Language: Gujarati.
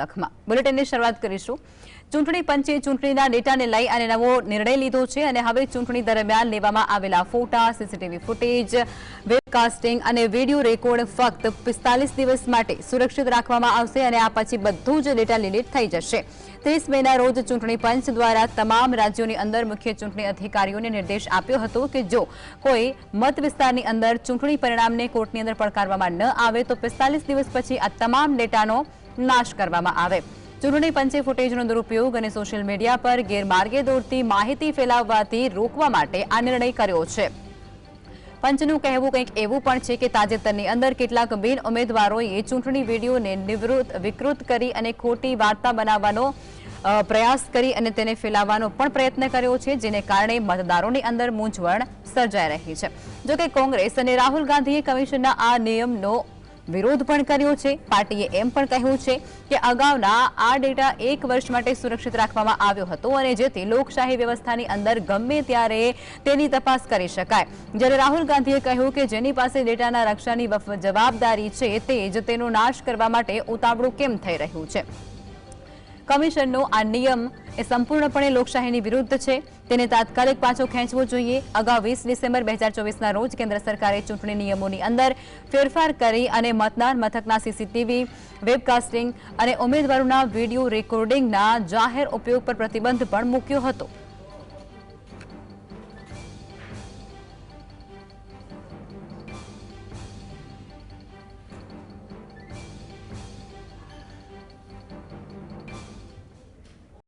તકમાં બુલેટિનની શરૂઆત કરીશું. ચૂંટણી પંચે ચૂંટણીના ડેટાને લઈ અને નવો નિર્ણય લીધો છે અને હવે ચૂંટણી દરમિયાન લેવામાં આવેલા ફોટા, સીસીટીવી ફૂટેજ, વેબકાસ્ટિંગ અને વીડિયો રેકોર્ડ ફક્ત પિસ્તાલીસ દિવસ માટે સુરક્ષિત રાખવામાં આવશે અને આ પછી બધું જ ડેટા ડિલીટ થઈ જશે. ત્રીસ મેના રોજ ચૂંટણી પંચ દ્વારા તમામ રાજ્યોની અંદર મુખ્ય ચૂંટણી અધિકારીઓને નિર્દેશ આપ્યો હતો કે જો કોઈ મત વિસ્તારની અંદર ચૂંટણી પરિણામને કોર્ટની અંદર પડકારવામાં ન આવે તો પિસ્તાલીસ દિવસ પછી આ તમામ ડેટાનો નાશ કરવામાં આવે. ચૂંટણી પંચે ફૂટેજનો દુરુપયોગ અને સોશિયલ મીડિયા પર ગેરમાર્ગે દોરતી માહિતી ફેલાવવાથી રોકવા માટે આ નિર્ણય કર્યો છે. પંચનું કહેવું કંઈક એવું પણ છે કે તાજેતરની અંદર કેટલાક બિન ઉમેદવારોએ ચૂંટણી વિડીયોને નિવૃત્ત, વિકૃત કરી અને ખોટી વાર્તા બનાવવાનો પ્રયાસ કરી અને તેને ફેલાવવાનો પણ પ્રયત્ન કર્યો છે, જેને કારણે મતદારોની અંદર મૂંઝવણ સર્જાઈ રહી છે. જોકે કોંગ્રેસ અને રાહુલ ગાંધીએ કમિશનના આ નિયમનો વિરોધ પણ કર્યો છે. પાર્ટીએ એમ પણ કહ્યું છે કે અગાઉના આ ડેટા એક વર્ષ માટે સુરક્ષિત રાખવામાં આવ્યો હતો અને જેથી લોકશાહી વ્યવસ્થાની અંદર ગમે ત્યારે તેની તપાસ કરી શકાય. જ્યારે રાહુલ ગાંધીએ કહ્યું કે જેની પાસે ડેટાના રક્ષાની જવાબદારી છે, તે જ તેનો નાશ કરવા માટે ઉતાવળું કેમ થઈ રહ્યું છે? કમિશનનો આ નિયમ એ સંપૂર્ણપણે લોકશાહીની વિરુદ્ધ છે. તેને તાત્કાલિક પાછો ખેંચવો જોઈએ. અગાઉ વીસ ડિસેમ્બર બે હજાર ચોવીસના રોજ કેન્દ્ર સરકારે ચૂંટણી નિયમોની અંદર ફેરફાર કરી અને મતદાન મથકના સીસીટીવી વેબકાસ્ટિંગ અને ઉમેદવારોના વીડિયો રેકોર્ડિંગના જાહેર ઉપયોગ પર પ્રતિબંધ પણ મૂક્યો હતો.